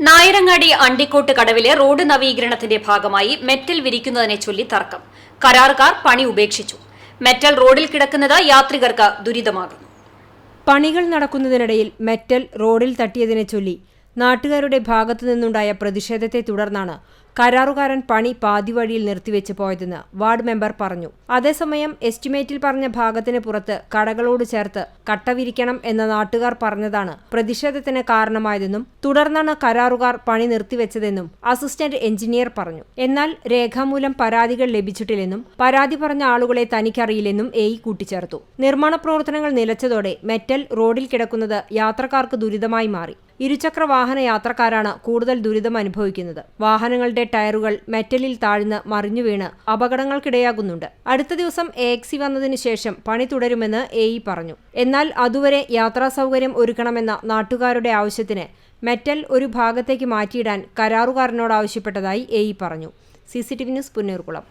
Nayarangadi അണ്ടിക്കോട്ട് കടവിലെ road നവീകരണത്തിന്റെ ഭാഗമായി metal വിരിക്കുന്നതിനെ ചൊല്ലി തർക്കം. കരാറുകാർ പണി ഉപേക്ഷിച്ചു. മെറ്റൽ റോഡിൽ കിടക്കുന്നത് യാത്രികർക്ക് ദുരിതമാകുന്നു. പണികൾ നടക്കുന്നതിനിടയിൽ മെറ്റൽ റോഡിൽ തട്ടിയതിനെ ചൊല്ലി നാട്ടുകാരുടെ ഭാഗത്തു നിന്നുണ്ടായ പ്രതിഷേധത്തെ തുടർന്നാണ് കരാറുകാരൻ പണി പാതിവഴിയിൽ നിർത്തിവെച്ച് പോയതെന്ന് വാർഡ് മെമ്പർ പറഞ്ഞു. അതേസമയം എസ്റ്റിമേറ്റിൽ പറഞ്ഞ ഭാഗത്തിന് പുറത്ത് കടകളോട് ചേർത്ത് കട്ടവിരിക്കണം എന്ന നാട്ടുകാർ പറഞ്ഞതാണ് പ്രതിഷേധത്തിന് കാരണമായതെന്നും തുടർന്നാണ് കരാറുകാർ പണി നിർത്തിവെച്ചതെന്നും അസിസ്റ്റന്റ് എഞ്ചിനീയർ പറഞ്ഞു. എന്നാൽ രേഖാമൂലം പരാതികൾ ലഭിച്ചിട്ടില്ലെന്നും പരാതി പറഞ്ഞ ആളുകളെ തനിക്കറിയില്ലെന്നും എ കൂട്ടിച്ചേർത്തു. നിർമ്മാണ പ്രവർത്തനങ്ങൾ നിലച്ചതോടെ മെറ്റൽ റോഡിൽ കിടക്കുന്നത് യാത്രക്കാർക്ക് ദുരിതമായി മാറി. ഇരുചക്ര വാഹന യാത്രക്കാരാണ് കൂടുതൽ ദുരിതം അനുഭവിക്കുന്നത്. വാഹനങ്ങളുടെ ടയറുകൾ മെറ്റലിൽ താഴ്ന്ന് മറിഞ്ഞു വീണ് അപകടങ്ങൾക്കിടയാകുന്നുണ്ട് അടുത്ത ദിവസം എ എക്സി വന്നതിനു ശേഷം പണി തുടരുമെന്ന് എ ഇ പറഞ്ഞു. എന്നാൽ അതുവരെ യാത്രാ സൗകര്യം ഒരുക്കണമെന്ന നാട്ടുകാരുടെ ആവശ്യത്തിന് മെറ്റൽ ഒരു ഭാഗത്തേക്ക് മാറ്റിയിടാൻ കരാറുകാരനോട് ആവശ്യപ്പെട്ടതായി എ പറഞ്ഞു. C C T V news Punnurkulam.